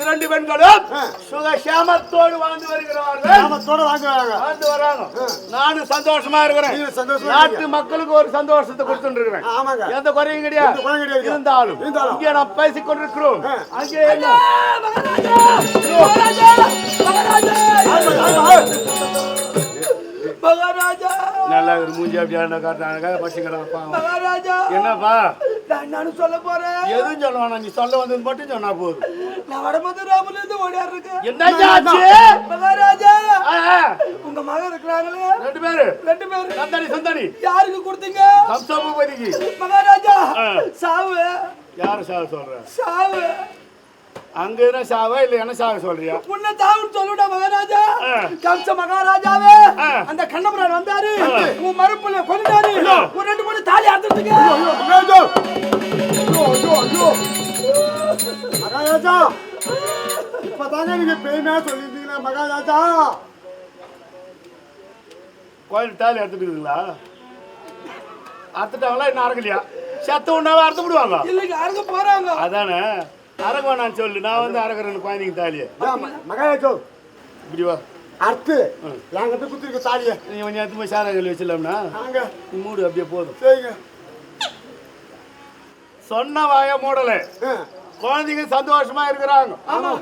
இரண்டு பெண்களும். சுகசேமத்தோடு வாழ்ந்து வருகிறார்கள் வாழ்ந்து வராங்க. நானும் சந்தோஷமா இருக்கிறேன். சந்தோஷமா நாட்டு. மக்களுக்கு ஒரு சந்தோஷத்தை கொடுத்துட்டு இருக்கிறேன் ஆமாங்க. எந்த குறையும் கிடையாது. இருந்தாலும் இருந்தாலும். இங்கே நாம் பேசிக் கொண்டிருக்கிறோம். ஆ. அங்கே என்ன? மகாராஜா நல்லா ஒரு மூஞ்சி அப்படியே மகாராஜா. என்னப்பா? நான் நானும் சொல்ல போறேன்? எதுவும் சொல்ல வேணாம். நீ சொல்ல வந்தது மட்டும் சொன்னா போதும். நான் வடமதுராமல இருந்து ஓடியாரு இருக்கேன் என்ன ஆச்சு? மகாராஜா. உங்க மகன் இருக்கிறாங்களே? ரெண்டு பேரு. ரெண்டு பேரும் சந்தானி சந்தானி. யாருக்கு கொடுத்தீங்க? கம்சபூபதிக்கு மகாராஜா. சாவு. யாரு சாக சொல்ற? சாவு. அங்க என்ன சாவா இல்ல என்ன சாக சொல்றியா? உன்னை தாவுன்னு சொல்லுடா மகாராஜா. கம்ச மகாராஜாவே. அந்த கண்ணபுரான் வந்தாரு. உன் மறுப்புல கொண்டாரு ஒரு ரெண்டு மூணு தாலி அறுத்துட்டுங்க. மகாராஜா. ஐயோ ஐயோ ஐயோ. மகாராஜா இப்பதாங்க நீங்க பெருமையா சொல்லியிருந்தீங்களா மகாராஜா கோயில் தாலி அறுத்துட்டுங்களா அறுத்துட்டாங்களா இன்னும் அறக்கலையா செத்த உண்டாவே அறுத்து விடுவாங்க இல்லைங்க அறுக்க போறாங்க அதானே அறக்க வேணான்னு சொல்லு நான் வந்து அறக்கிறேன் குழந்தைங்க தாலியை மகாராஜா இப்படி வா அடுத்து என்கிட்ட குத்திருக்க தாலிய நீ கொஞ்சம் எடுத்து போய் சாரா கல்வி வச்சிடலாம்னா நீ மூடு அப்படியே போதும் சரிங்க சொன்ன வாய மூடல ஆ, குழந்தைங்க சந்தோஷமா இருக்கிறாங்க. ஆமா.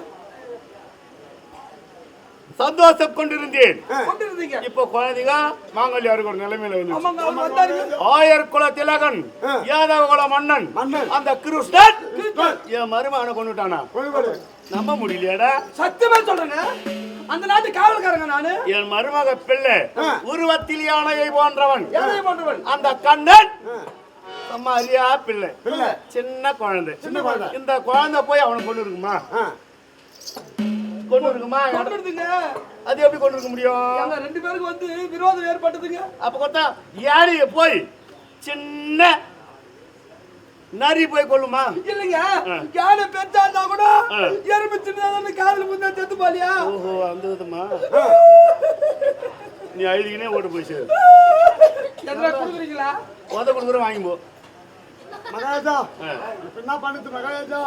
சந்தோஷம் கொண்டிருந்தேன். இப்போ குழந்தைங்க மாங்கல்யம் இருக்கிற நிலைமையில ஆயர் குல திலகன். யாதவ குல மன்னன். அந்த கிருஷ்ணன் என் மருமகனை கொண்டுட்டானா நம்ப முடியலையாடா. சத்தியமா சொல்றேங்க. அந்த நாட்டு காவல்காரங்க நானு. என் மருமக பிள்ளை. உருவத்தில் யானையை போன்றவன். யாரை பண்றவன் அந்த கண்ணன் அம்மா அரியா பிள்ளை. பிள்ளை. சின்ன குழந்தை. சின்ன குழந்தை. இந்த குழந்தை போய் அவனை கொண்டு இருக்குமா ஆ, கொண்டு இருக்குமா கொண்டு இருந்தீங்க அது எப்படி கொண்டு இருக்க முடியும்? எங்க ரெண்டு பேருக்கு வந்து விரோதம் ஏற்பட்டதுங்க அப்ப கொத்தா யானையை போய் சின்ன நரி போய் கொள்ளுமா இல்லைங்க. யானை பெருசா இருந்தா கூட. எறும்பு சின்னதா காதல் முந்தா செத்து போலியா ஓஹோ அந்த விதமா? நீ அழுதிக்கினே ஓட்டு போய் சேரு. எதனா கொடுக்குறீங்களா? உத கொடுக்குற வாங்கி போ மகாராஜா என்ன பண்ணுது மகாராஜா?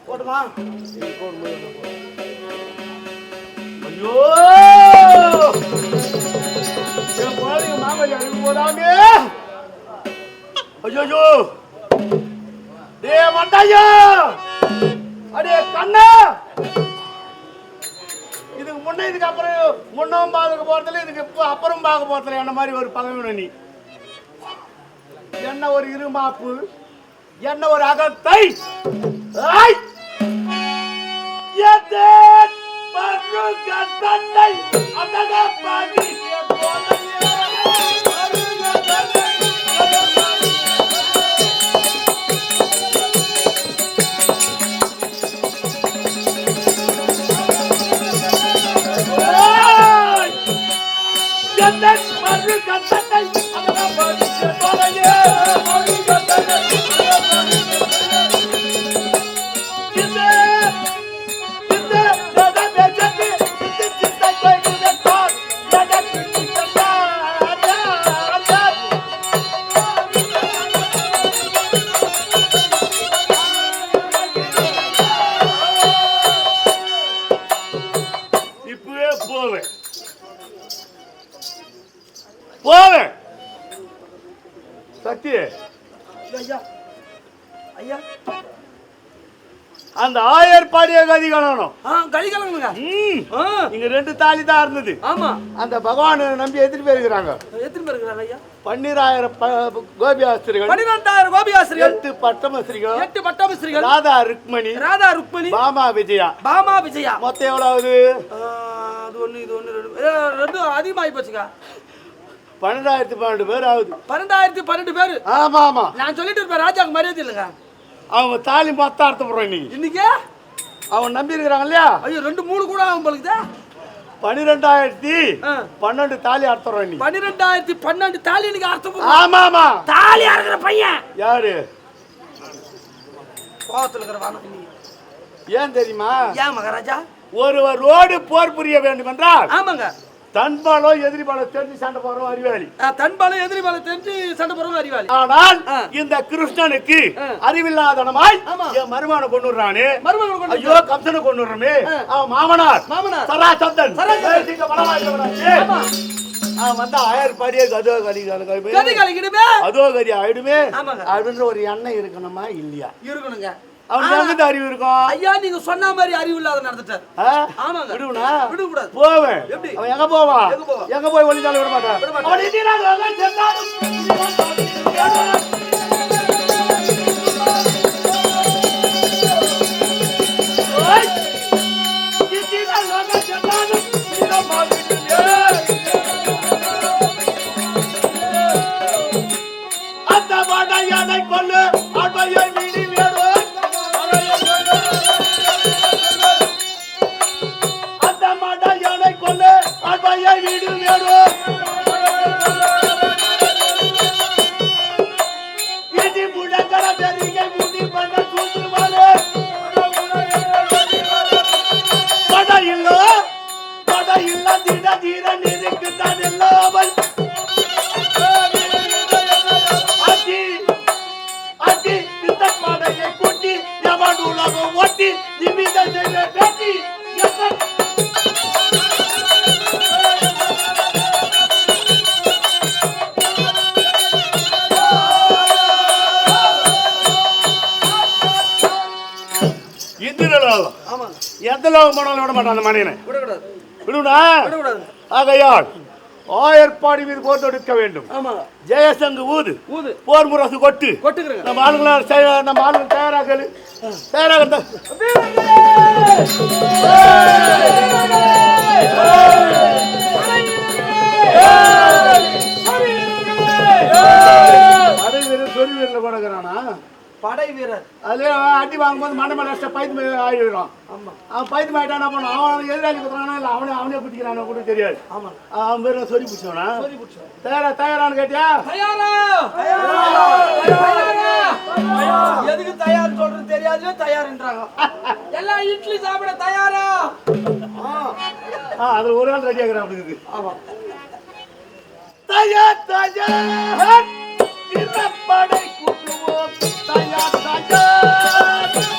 போட்டுமா? ஐயோ! என் குழந்தைங்க மாமல்லி அனுப்பி போடாமே ஐயோ டே மண்டையா! அடே கண்ணா! இதுக்கு முன்னே இதுக்கு அப்புறம் முன்னும் பார்க்க போறதுல இதுக்கு இப்போ அப்புறம் பார்க்க போறதுல என்ன மாதிரி ஒரு பகவின நீ. என்ன ஒரு இருமாப்பு? என்ன ஒரு அகத்தை? ஐ! எதேன் தன்னை அதக அந்த ஆயர் பாடிய கதி காணணும் ஆ கலிகலங்க ம். ஆ. இங்க ரெண்டு தாலி தான் இருந்தது. ஆமா. அந்த பகவானை நம்பி எத்தனை பேர் இருக்கிறாங்க எத்தனை பேர் இருக்கிறாங்க ஐயா. பன்னீராயிரம் கோபி ஆசிரியர்கள் பன்னிரெண்டாயிரம் கோபி ஆசிரியர் எட்டு பட்டமஸ்திரிகள் எட்டு பட்டாபிஸ்திரிகள் ராதா ருக்மணி ராதா ருக்மணி பாமா விஜயா. பாமா விஜயா. மொத்தம் எவ்வளவு அது ஒண்ணு இது ஒண்ணு ரெண்டு ஏ, ரெண்டும் அதிகமாகி போச்சுங்க. பன்னெண்டாயிரத்தி பன்னெண்டு பேர் ஆகுது. பன்னெண்டாயிரத்தி பன்னெண்டு பேர். ஆமா ஆமா. நான் சொல்லிட்டு இருப்பேன் ராஜாவுக்கு மரியாதை இல்லைங்க. அவங்க தாலி மொத்தம் அர்த்தப்படுறோம் இன்னைக்கு. இன்னைக்கு? அவன் நம்பி இருக்கிறாங்க இல்லையா? ஐயோ ரெண்டு மூணு கூட ஆகும் உங்களுக்கு பன்னிரெண்டாயிரத்தி. பன்னெண்டு தாலி அர்த்தம் இன்னைக்கு. பன்னிரெண்டாயிரத்தி பன்னெண்டு தாலி இன்னைக்கு அர்த்தம் போகுது. ஆமா ஆமா தாலி அறுக்கிற பையன். யாரு? கோவத்தில் இருக்கிற ஏன் தெரியுமா? ஏன் மகாராஜா? ஒருவரோடு போர் புரிய வேண்டும் என்றால் ஆமாங்க. தன்பாலோ எதிரிபாலோ தெரிஞ்சு சண்டை போறோம் அறிவாளி ஆ, தன்பாலும் எதிரி பாலம் தெரிஞ்சு சண்டை போறவங்க அறிவாளி ஆனால். இந்த கிருஷ்ணனுக்கு. அறிவில்லாதனமாய். என் மருமான கொண்டுறானே மருமகன் கொண்டு ஐயோ கம்சனை கொண்டுறமே. அவன் மாமனார் மாமனார். சராசந்தன். அவன் வந்து ஆயர் பாடியே கதோ கலி கலி கலக்கிடுமே அதோ கரி ஆயிடுமே. அப்படின்ற ஒரு எண்ணம் இருக்கணுமா இல்லையா இருக்கணுங்க அவனுக்கு அறிவு இருக்கும்? ஐயா நீங்க சொன்ன மாதிரி அறிவு இல்லாத நடந்துட்டார்? ஆமாங்க. விடுவனா? விடக்கூடாது போவேன். எப்படி? அவன் எங்க போவான் எங்க போய் ஒளிஞ்சாலும் விட மாட்டான். விட. அவன் ஓய்! பட இல்ல பட இல்ல திட தீர நிற்கு தான் இல்லாமல் அடி அடி இந்த படையை கூட்டி எவன் உலகம் ஓட்டி நிமித செய்ய பேட்டி எவன் எந்த லோகம் போனாலும் விட மாட்டான் அந்த மனிதனை விடக்கூடாது விடுடா விடக்கூடாது ஆகையால் ஆயர்பாடி மீது போர் தொடுக்க வேண்டும் ஜெயசங்கு ஊது ஊது போர் முரசு கொட்டு கொட்டுக்கிறேங்க நம்ம ஆளுங்களாம் செய- நம்ம ஆளுங்க தயாராகலு தயாராக அடை வீரர் சொறி வீரர்ல போடுகிறானா படை வீரர். அதுல அடி வாங்கும்போது மண்டை அடிச்சா பைத்து ஆயிடுறான் ஆமா. அவன் பைத்து மாயிட்டான் என்ன பண்ணுவான்? அவன் எதிராளி குத்துறானா? இல்ல அவனே அவனே குத்திக்கிறானா கூட தெரியாது. ஆமா. அவன் பேர் சொறி பிடிச்சவனா? சொல்லி பிடிச்சோம் தயாரா தயாரான்னு கேட்டியா? தயாரா! எதுக்கு தயார் சொல்றது தெரியாது தயார்ன்றாங்க. எல்லாம் இட்லி சாப்பிட தயாரா? ஆ. அது ஒரு நாள் ரெடி ஆகிறான் அப்படி இருக்கு. ஆமா. தயார் தயார்! இறப்படை கூட்டுவோம். தயார் தயார்.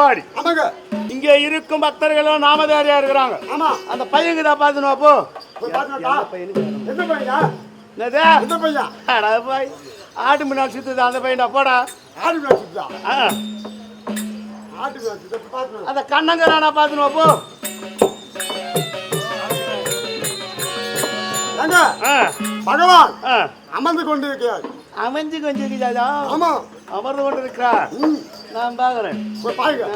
ஏற்பாடு ஆமாங்க. இங்க இருக்கும் பக்தர்களும் நாமதாரியா இருக்கிறாங்க. ஆமா. அந்த பையங்க தான் பார்த்துன்னு போ. போய் பார்த்துட்டா எந்த பையனா? ஆட்டு முன்னாடி சுத்துது அந்த பையனா போடா. ஆடு விளையாட்டுதா ஆ, ஆட்டு விளையாட்டு பார்த்து அந்த கண்ணங்கரானா பார்த்துன்னு போ. ஏங்க ஆ, பகவான் ஆ. அமர்ந்து கொண்டு இருக்கிறார் அமைஞ்சு கொஞ்சம் இருக்குதா ஆமா. அமர்ந்து கொண்டு இருக்கிறா ம். நான் பார்க்குறேன் பாருங்க.